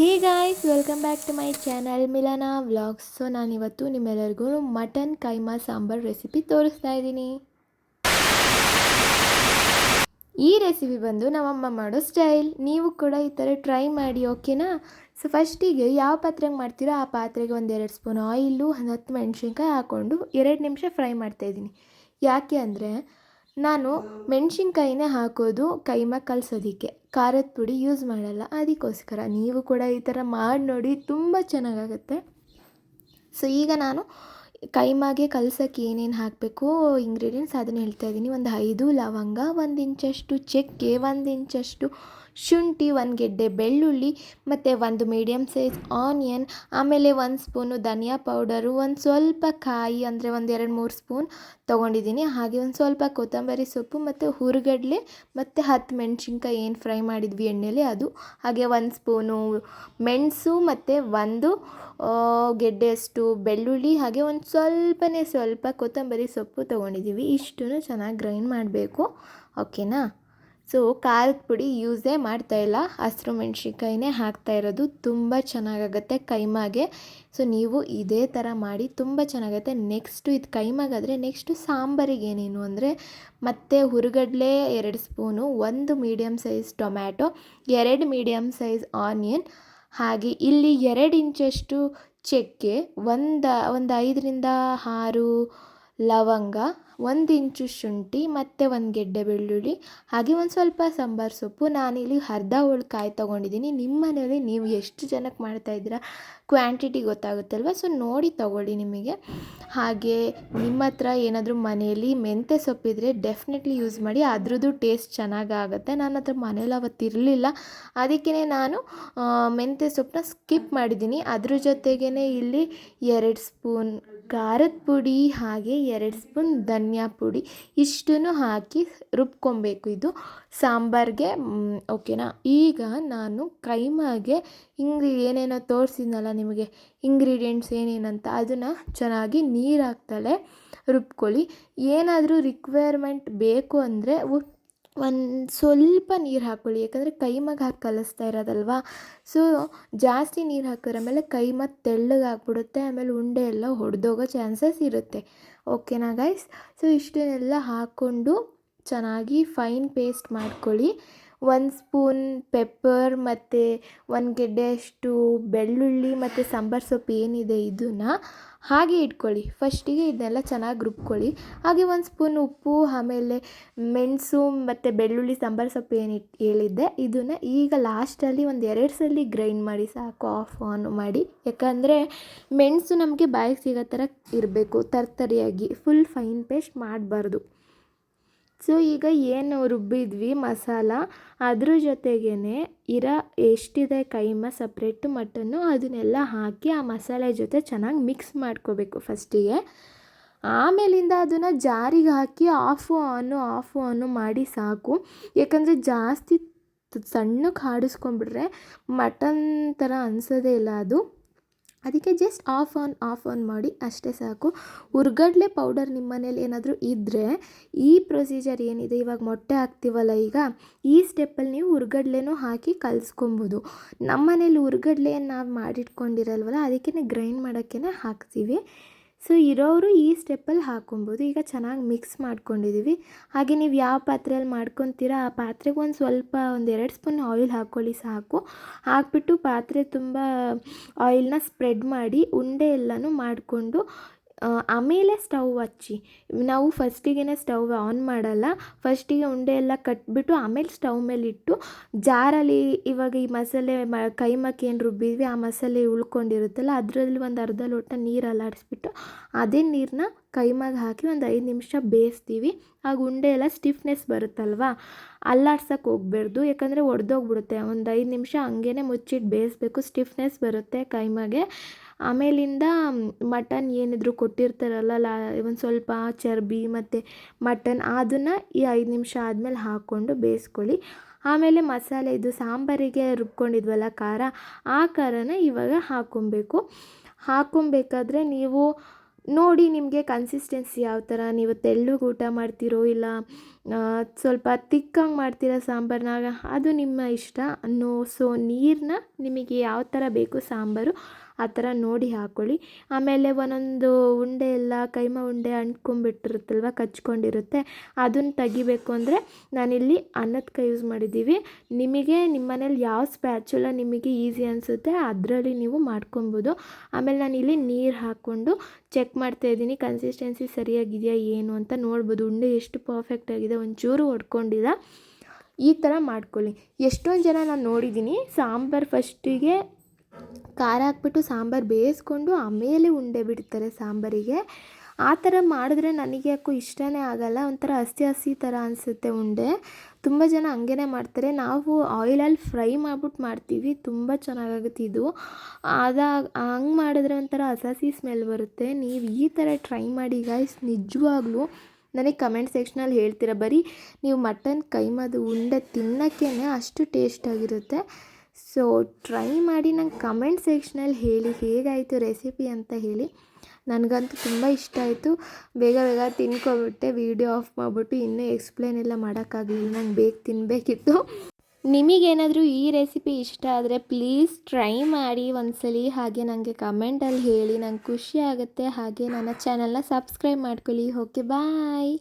Hey guys welcome back to my channel Milana vlogs so ನಾನಿವತ್ತು ನಿಮ್ಮೆಲ್ಲರಿಗೂ mutton keema sambar recipe ತೋರಿಸ್ತಾ ಇದ್ದೀನಿ. ಈ ರೆಸಿಪಿ ಬಂದು ನಮ್ಮಮ್ಮ ಮಾಡೋ ಸ್ಟೈಲ್ ನೀವು ಕೂಡ ಈ ಥರ ಟ್ರೈ ಮಾಡಿ ಓಕೆನಾ ಸೊ ಫಸ್ಟಿಗೆ ಯಾವ ಪಾತ್ರೆಗೆ ಮಾಡ್ತೀರೋ ಆ ಪಾತ್ರೆಗೆ ಒಂದು ಎರಡು ಸ್ಪೂನ್ ಆಯಿಲು ಹತ್ತು ಮೆಣಸಿನ್ಕಾಯಿ ಹಾಕ್ಕೊಂಡು ಎರಡು ನಿಮಿಷ ಫ್ರೈ ಮಾಡ್ತಾಯಿದ್ದೀನಿ ಯಾಕೆ ಅಂದರೆ ನಾನು ಮೆಣಸಿನ್ಕಾಯಿನೇ ಹಾಕೋದು ಕೈಮಾ ಕಲಸೋದಕ್ಕೆ. ಖಾರದ ಪುಡಿ ಯೂಸ್ ಮಾಡಲ್ಲ. ಅದಕ್ಕೋಸ್ಕರ ನೀವು ಕೂಡ ಈ ಥರ ಮಾಡಿ ನೋಡಿ, ತುಂಬ ಚೆನ್ನಾಗಾಗುತ್ತೆ. ಸೊ ಈಗ ನಾನು ಕೈಮಾಗೆ ಕಲ್ಸೋಕ್ಕೆ ಏನೇನು ಹಾಕಬೇಕು ಇಂಗ್ರೀಡಿಯೆಂಟ್ಸ್ ಅದನ್ನು ಹೇಳ್ತಾ ಇದ್ದೀನಿ. ಒಂದು ಐದು ಲವಂಗ, ಒಂದು ಇಂಚಷ್ಟು ಚಕ್ಕೆ, ಒಂದು ಇಂಚಷ್ಟು ಶುಂಠಿ, ಒಂದು ಗೆಡ್ಡೆ ಬೆಳ್ಳುಳ್ಳಿ, ಮತ್ತು ಒಂದು ಮೀಡಿಯಮ್ ಸೈಜ್ ಆನಿಯನ್ ಆಮೇಲೆ ಒಂದು ಸ್ಪೂನು ಧನಿಯಾ ಪೌಡರು ಒಂದು ಸ್ವಲ್ಪ ಕಾಯಿ, ಅಂದರೆ ಒಂದು ಎರಡು ಮೂರು ಸ್ಪೂನ್ ತೊಗೊಂಡಿದ್ದೀನಿ. ಹಾಗೆ ಒಂದು ಸ್ವಲ್ಪ ಕೊತ್ತಂಬರಿ ಸೊಪ್ಪು ಮತ್ತು ಹುರುಗಡ್ಲೆ, ಮತ್ತು ಹತ್ತು ಮೆಣಸಿನ್ಕಾಯಿ ಏನು ಫ್ರೈ ಮಾಡಿದ್ವಿ ಎಣ್ಣೆಲಿ ಅದು. ಹಾಗೆ ಒಂದು ಸ್ಪೂನು ಮೆಣಸು, ಮತ್ತು ಒಂದು ಗೆಡ್ಡೆಯಷ್ಟು ಬೆಳ್ಳುಳ್ಳಿ, ಹಾಗೆ ಒಂದು ಸ್ವಲ್ಪನೇ ಸ್ವಲ್ಪ ಕೊತ್ತಂಬರಿ ಸೊಪ್ಪು ತೊಗೊಂಡಿದ್ದೀವಿ. ಇಷ್ಟು ಚೆನ್ನಾಗಿ ಗ್ರೈಂಡ್ ಮಾಡಬೇಕು. ಓಕೆನಾ ಸೊ ಖಾರದ ಪುಡಿ ಯೂಸೇ ಮಾಡ್ತಾಯಿಲ್ಲ ಹಸಿರು ಮೆಣಸಿನ್ಕಾಯಿನೇ ಹಾಕ್ತಾ ಇರೋದು. ತುಂಬ ಚೆನ್ನಾಗಾಗತ್ತೆ ಕೈಮಾಗೆ. ಸೊ ನೀವು ಇದೇ ಥರ ಮಾಡಿ ತುಂಬ ಚೆನ್ನಾಗತ್ತೆ. ನೆಕ್ಸ್ಟು ಇದು ಕೈಮಾಗಾದರೆ ನೆಕ್ಸ್ಟು ಸಾಂಬಾರಿಗೆ ಏನೇನು ಅಂದರೆ ಮತ್ತು ಹುರುಗಡಲೆ ಎರಡು ಸ್ಪೂನು, ಒಂದು ಮೀಡಿಯಮ್ ಸೈಜ್ ಟೊಮ್ಯಾಟೊ, ಎರಡು ಮೀಡಿಯಮ್ ಸೈಜ್ ಆನಿಯನ್, ಹಾಗೆ ಇಲ್ಲಿ ಎರಡು ಇಂಚಷ್ಟು ಚಕ್ಕೆ, ಒಂದು ಒಂದು ಐದರಿಂದ ಆರು ಲವಂಗ, ಒಂದು ಇಂಚು ಶುಂಠಿ, ಮತ್ತು ಒಂದು ಗೆಡ್ಡೆ ಬೆಳ್ಳುಳ್ಳಿ, ಹಾಗೆ ಒಂದು ಸ್ವಲ್ಪ ಸಾಂಬಾರು ಸೊಪ್ಪು. ನಾನಿಲ್ಲಿ ಅರ್ಧ ಹೋಳು ಕಾಯಿ ತೊಗೊಂಡಿದ್ದೀನಿ. ನಿಮ್ಮ ಮನೇಲಿ ನೀವು ಎಷ್ಟು ಜನಕ್ಕೆ ಮಾಡ್ತಾಯಿದ್ದೀರಾ ಕ್ವಾಂಟಿಟಿ ಗೊತ್ತಾಗುತ್ತಲ್ವ? ಸೊ ನೋಡಿ ತೊಗೊಳ್ಳಿ ನಿಮಗೆ. ಹಾಗೆ ನಿಮ್ಮ ಹತ್ರ ಏನಾದರೂ ಮನೆಯಲ್ಲಿ ಮೆಂತ್ಯ ಸೊಪ್ಪಿದ್ರೆ ಡೆಫಿನೆಟ್ಲಿ ಯೂಸ್ ಮಾಡಿ, ಅದ್ರದ್ದು ಟೇಸ್ಟ್ ಚೆನ್ನಾಗಾಗುತ್ತೆ. ನನ್ನ ಹತ್ರ ಮನೇಲಿ ಅವತ್ತಿರಲಿಲ್ಲ ಅದಕ್ಕೇ ನಾನು ಮೆಂತ್ಯ ಸೊಪ್ಪನ್ನ ಸ್ಕಿಪ್ ಮಾಡಿದ್ದೀನಿ. ಅದ್ರ ಜೊತೆಗೇ ಇಲ್ಲಿ ಎರಡು ಸ್ಪೂನ್ ಖಾರದ ಪುಡಿ, ಹಾಗೆ ಎರಡು ಸ್ಪೂನ್ ಧನಿಯಾ ಪುಡಿ. ಇಷ್ಟನ್ನು ಹಾಕಿ ರುಬ್ಕೊಬೇಕು ಇದು. ಸಾಂಬಾರಿಗೆ ಓಕೆನಾ ಈಗ ನಾನು ಕೈಮಾಗೆ, ಹಿಂಗೆ ಏನೇನೋ ತೋರಿಸಿದ್ನಲ್ಲ ನಿಮಗೆ ಇಂಗ್ರೀಡಿಯೆಂಟ್ಸ್ ಏನೇನಂತ ಅದನ್ನು ಚೆನ್ನಾಗಿ ನೀರು ಹಾಕ್ತಲೇ ರುಬ್ಕೊಳ್ಳಿ. ಏನಾದರೂ ರಿಕ್ವೈರ್ಮೆಂಟ್ ಬೇಕು ಅಂದರೆ ಒಂದು ಸ್ವಲ್ಪ ನೀರು ಹಾಕ್ಕೊಳ್ಳಿ. ಯಾಕಂದರೆ ಕೈಮಾಗೆ ಹಾಕಿ ಕಲಿಸ್ತಾ ಇರೋದಲ್ವಾ? ಸೊ ಜಾಸ್ತಿ ನೀರು ಹಾಕಿದ್ರೆ ಆಮೇಲೆ ಮತ್ತು ತೆಳ್ಳಗಾಗ್ಬಿಡುತ್ತೆ, ಆಮೇಲೆ ಉಂಡೆ ಎಲ್ಲ ಹೊಡೆದೋಗೋ ಚಾನ್ಸಸ್ ಇರುತ್ತೆ. ಓಕೆನಾ ಗೈಸ್ ಸೊ ಇಷ್ಟನ್ನೆಲ್ಲ ಹಾಕ್ಕೊಂಡು ಚೆನ್ನಾಗಿ ಫೈನ್ ಪೇಸ್ಟ್ ಮಾಡ್ಕೊಳ್ಳಿ. ಒಂದು ಸ್ಪೂನ್ ಪೆಪ್ಪರ್ ಮತ್ತು ಒಂದು ಗೆಡ್ಡೆಯಷ್ಟು ಬೆಳ್ಳುಳ್ಳಿ ಮತ್ತು ಸಾಂಬಾರು ಸೊಪ್ಪು ಏನಿದೆ ಇದನ್ನು ಹಾಗೆ ಇಟ್ಕೊಳ್ಳಿ. ಫಸ್ಟಿಗೆ ಇದನ್ನೆಲ್ಲ ಚೆನ್ನಾಗಿ ರುಬ್ಕೊಳ್ಳಿ. ಹಾಗೆ ಒಂದು ಸ್ಪೂನ್ ಉಪ್ಪು, ಆಮೇಲೆ ಮೆಣಸು ಮತ್ತು ಬೆಳ್ಳುಳ್ಳಿ, ಸಾಂಬಾರು ಸೊಪ್ಪು ಏನು ಹೇಳಿದ್ದೆ, ಇದನ್ನು ಈಗ ಲಾಸ್ಟಲ್ಲಿ ಒಂದು ಎರಡು ಸಲ ಗ್ರೈಂಡ್ ಮಾಡಿ ಸಾಕು ಆಫ್ ಆನ್ ಮಾಡಿ. ಯಾಕಂದರೆ ಮೆಣಸು ನಮಗೆ ಬಾಯಿಗೆ ಸಿಗೋ ಥರ ಇರಬೇಕು, ತರ್ತರಿಯಾಗಿ ಫುಲ್ ಫೈನ್ ಪೇಸ್ಟ್ ಮಾಡಬಾರ್ದು. ಸೊ, ಈಗ ಏನು ರುಬ್ಬಿದ್ವಿ? ಮಸಾಲ. ಅದ್ರ ಜೊತೆಗೇ ಇರೋ ಎಷ್ಟಿದೆ ಕೈಮ ಸಪ್ರೇಟು ಮಟನ್ನು ಅದನ್ನೆಲ್ಲ ಹಾಕಿ ಆ ಮಸಾಲೆ ಜೊತೆ ಚೆನ್ನಾಗಿ ಮಿಕ್ಸ್ ಮಾಡ್ಕೋಬೇಕು ಫಸ್ಟಿಗೆ ಆಮೇಲಿಂದ ಅದನ್ನು ಜಾರಿಗೆ ಹಾಕಿ ಆಫು ಆನು ಆಫು ಆನು ಮಾಡಿ ಸಾಕು. ಯಾಕಂದರೆ ಜಾಸ್ತಿ ಸಣ್ಣಕ್ಕೆ ಹಾಡಿಸ್ಕೊಂಡ್ಬಿಟ್ರೆ ಮಟನ್ ಥರ ಅನಿಸೋದೇ ಇಲ್ಲ ಅದು. ಅದಕ್ಕೆ just off on off on ಮಾಡಿ ಅಷ್ಟೇ ಸಾಕು. ಹುರ್ಗಡ್ಲೆ ಪೌಡರ್ ನಿಮ್ಮ ಮನೇಲಿ ಏನಾದರೂ ಇದ್ದರೆ ಈ ಪ್ರೊಸೀಜರ್ ಏನಿದೆ? ಇವಾಗ ಮೊಟ್ಟೆ ಹಾಕ್ತೀವಲ್ಲ ಈಗ, ಈ ಸ್ಟೆಪ್ಪಲ್ಲಿ ನೀವು ಹುರ್ಗಡ್ಲೆನೂ ಹಾಕಿ ಕಲಿಸ್ಕೊಬೋದು. ನಮ್ಮ ಮನೇಲಿ ಹುರ್ಗಡ್ಲೆಯನ್ನು ನಾವು ಮಾಡಿಟ್ಕೊಂಡಿರಲ್ವಲ್ಲ ಅದಕ್ಕೆ ಗ್ರೈಂಡ್ ಮಾಡೋಕ್ಕೇ ಹಾಕ್ತೀವಿ. ಸೊ ಇರೋರು ಈ ಸ್ಟೆಪ್ಪಲ್ಲಿ ಹಾಕ್ಕೊಬೋದು ಈಗ ಚೆನ್ನಾಗಿ ಮಿಕ್ಸ್ ಮಾಡ್ಕೊಂಡಿದ್ದೀವಿ ಹಾಗೆ ನೀವು ಯಾವ ಪಾತ್ರೆಯಲ್ಲಿ ಮಾಡ್ಕೊತೀರ, ಆ ಪಾತ್ರೆಗೆ ಒಂದು ಸ್ವಲ್ಪ ಒಂದು ಎರಡು ಸ್ಪೂನ್ ಆಯಿಲ್ ಹಾಕ್ಕೊಳ್ಳಿ ಸಾಕು. ಹಾಕ್ಬಿಟ್ಟು ಪಾತ್ರೆ ತುಂಬ ಆಯಿಲ್ನ ಸ್ಪ್ರೆಡ್ ಮಾಡಿ ಉಂಡೆ ಎಲ್ಲನೂ ಮಾಡಿಕೊಂಡು ಆಮೇಲೆ ಸ್ಟವ್ ಹಚ್ಚಿ. ನಾವು ಫಸ್ಟಿಗೆ ಸ್ಟವ್ ಆನ್ ಮಾಡಲ್ಲ. ಫಸ್ಟಿಗೆ ಉಂಡೆ ಎಲ್ಲ ಕಟ್ಬಿಟ್ಟು ಆಮೇಲೆ ಸ್ಟವ್ ಮೇಲೆ ಇಟ್ಟು ಜಾರಲ್ಲಿ ಇವಾಗ ಈ ಮಸಾಲೆ ಮ ಕೈಮಕ್ಕೆ ಏನು ರುಬ್ಬಿದ್ವಿ, ಆ ಮಸಾಲೆ ಉಳ್ಕೊಂಡಿರುತ್ತಲ್ಲ, ಅದರಲ್ಲಿ ಒಂದು ಅರ್ಧ ಲೋಟ ನೀರು ಅಲ್ಲಾಡಿಸ್ಬಿಟ್ಟು ಅದೇ ನೀರನ್ನ ಕೈಮಾಗೆ ಹಾಕಿ ಒಂದು ಐದು ನಿಮಿಷ ಬೇಯಿಸ್ತೀವಿ. ಆಗ ಉಂಡೆ ಎಲ್ಲ ಸ್ಟಿಫ್ನೆಸ್ ಬರುತ್ತಲ್ವಾ? ಅಲ್ಲಾಡ್ಸೋಕೆ ಹೋಗ್ಬಾರ್ದು. ಯಾಕಂದರೆ ಒಡೆದೋಗ್ಬಿಡುತ್ತೆ. ಒಂದು ಐದು ನಿಮಿಷ ಹಂಗೇ ಮುಚ್ಚಿಟ್ಟು ಬೇಯಿಸ್ಬೇಕು. ಸ್ಟಿಫ್ನೆಸ್ ಬರುತ್ತೆ ಕೈಮಾಗೆ ಆಮೇಲಿಂದ ಮಟನ್ ಏನಿದ್ರು ಕೊಟ್ಟಿರ್ತಾರಲ್ಲ, ಲಾ ಒಂದು ಸ್ವಲ್ಪ ಚರ್ಬಿ ಮತ್ತು ಮಟನ್ ಅದನ್ನು ಈ ಐದು ನಿಮಿಷ ಆದಮೇಲೆ ಹಾಕ್ಕೊಂಡು ಬೇಯಿಸ್ಕೊಳ್ಳಿ. ಆಮೇಲೆ ಮಸಾಲೆ ಇದು ಸಾಂಬಾರಿಗೆ ರುಬ್ಕೊಂಡಿದ್ವಲ್ಲ ಖಾರ, ಆ ಖಾರನ ಇವಾಗ ಹಾಕ್ಕೊಬೇಕು. ಹಾಕ್ಕೊಬೇಕಾದ್ರೆ ನೀವು ನೋಡಿ ನಿಮಗೆ ಕನ್ಸಿಸ್ಟೆನ್ಸಿ ಯಾವ ಥರ ನೀವು ತೆಳ್ಳಗೆ ಊಟ ಮಾಡ್ತೀರೋ ಇಲ್ಲ ಸ್ವಲ್ಪ ತಿಕ್ಕಂಗೆ ಮಾಡ್ತೀರಾ ಸಾಂಬಾರನ್ನಾಗ ಅದು ನಿಮ್ಮ ಇಷ್ಟ. ನೋ ಸೊ ನೀರನ್ನ ನಿಮಗೆ ಯಾವ ಥರ ಬೇಕು ಸಾಂಬಾರು, ಆ ಥರ ನೋಡಿ ಹಾಕ್ಕೊಳ್ಳಿ ಆಮೇಲೆ ಒಂದೊಂದು ಉಂಡೆ ಎಲ್ಲ ಕೈಮ ಉಂಡೆ ಅಂಟ್ಕೊಂಡ್ಬಿಟ್ಟಿರುತ್ತಲ್ವ, ಕಚ್ಕೊಂಡಿರುತ್ತೆ, ಅದನ್ನು ತೆಗಿಬೇಕು ಅಂದರೆ ನಾನಿಲ್ಲಿ ಅನ್ನದ ಕೈ ಯೂಸ್ ಮಾಡಿದ್ದೀವಿ. ನಿಮಗೆ ನಿಮ್ಮ ಮನೇಲಿ ಯಾವ ಸ್ಪ್ಯಾಚುಲ ನಿಮಗೆ ಈಸಿ ಅನಿಸುತ್ತೆ, ಅದರಲ್ಲಿ ನೀವು ಮಾಡ್ಕೊಬೋದು. ಆಮೇಲೆ ನಾನಿಲ್ಲಿ ನೀರು ಹಾಕ್ಕೊಂಡು ಚೆಕ್ ಮಾಡ್ತಾ ಇದ್ದೀನಿ ಕನ್ಸಿಸ್ಟೆನ್ಸಿ ಸರಿಯಾಗಿದೆಯಾ, ಏನು ಅಂತ ನೋಡ್ಬೋದು. ಉಂಡೆ ಎಷ್ಟು ಪರ್ಫೆಕ್ಟ್ ಆಗಿದೆ ಒಂಚೂರು ಹೊಡ್ಕೊಂಡಿಲ್ಲ ಈ ಥರ ಮಾಡ್ಕೊಳ್ಳಿ. ಎಷ್ಟೊಂದು ಜನ ನಾನು ನೋಡಿದ್ದೀನಿ ಸಾಂಬಾರು ಫಸ್ಟಿಗೆ ಖಾರ ಹಾಕ್ಬಿಟ್ಟು ಸಾಂಬಾರು ಬೇಯಿಸ್ಕೊಂಡು ಆಮೇಲೆ ಉಂಡೆ ಬಿಡ್ತಾರೆ ಸಾಂಬಾರಿಗೆ. ಆ ಥರ ಮಾಡಿದ್ರೆ ನನಗೆ ಯಾಕೋ ಇಷ್ಟನೇ ಆಗಲ್ಲ. ಒಂಥರ ಹಸಿ ಹಸಿ ಥರ ಅನಿಸುತ್ತೆ ಉಂಡೆ. ತುಂಬ ಜನ ಹಂಗೇ ಮಾಡ್ತಾರೆ. ನಾವು ಆಯಿಲಲ್ಲಿ ಫ್ರೈ ಮಾಡ್ಬಿಟ್ಟು ಮಾಡ್ತೀವಿ. ತುಂಬ ಚೆನ್ನಾಗಾಗುತ್ತೆ ಇದು. ಅದಾಗ ಹಂಗೆ ಮಾಡಿದ್ರೆ ಒಂಥರ ಹಸಿ ಸ್ಮೆಲ್ ಬರುತ್ತೆ. ನೀವು ಈ ಥರ ಟ್ರೈ ಮಾಡಿ ಗಾಯ್ಸ್ ನಿಜವಾಗ್ಲೂ ನನಗೆ ಕಮೆಂಟ್ ಸೆಕ್ಷನಲ್ಲಿ ಹೇಳ್ತೀರ? ಬರೀ ನೀವು ಮಟನ್ ಕೈಮದು ಉಂಡೆ ತಿನ್ನೋಕ್ಕೇ ಅಷ್ಟು ಟೇಸ್ಟಾಗಿರುತ್ತೆ ಸೊ ಟ್ರೈ ಮಾಡಿ ನಂಗೆ ಕಮೆಂಟ್ ಸೆಕ್ಷನಲ್ಲಿ ಹೇಳಿ, ಹೇಗಾಯಿತು ರೆಸಿಪಿ ಅಂತ ಹೇಳಿ. ನನಗಂತೂ ತುಂಬ ಇಷ್ಟ ಆಯಿತು. ಬೇಗ ಬೇಗ ತಿನ್ಕೊಬಿಟ್ಟೆ ವೀಡಿಯೋ ಆಫ್ ಮಾಡಿಬಿಟ್ಟು ಇನ್ನೂ ಎಕ್ಸ್ಪ್ಲೇನ್ ಎಲ್ಲ ಮಾಡೋಕ್ಕಾಗಲಿಲ್ಲ. ನಂಗೆ ಬೇಗ ತಿನ್ನಬೇಕಿತ್ತು ನಿಮಗೇನಾದರೂ ಈ ರೆಸಿಪಿ ಇಷ್ಟ ಆದರೆ ಪ್ಲೀಸ್ ಟ್ರೈ ಮಾಡಿ ಒಂದ್ಸಲಿ. ಹಾಗೆ ನನಗೆ ಕಮೆಂಟಲ್ಲಿ ಹೇಳಿ. ನಂಗೆ ಖುಷಿ ಆಗುತ್ತೆ. ಹಾಗೆ ನನ್ನ ಚಾನಲ್ನ ಸಬ್ಸ್ಕ್ರೈಬ್ ಮಾಡ್ಕೊಳ್ಳಿ. Okay bye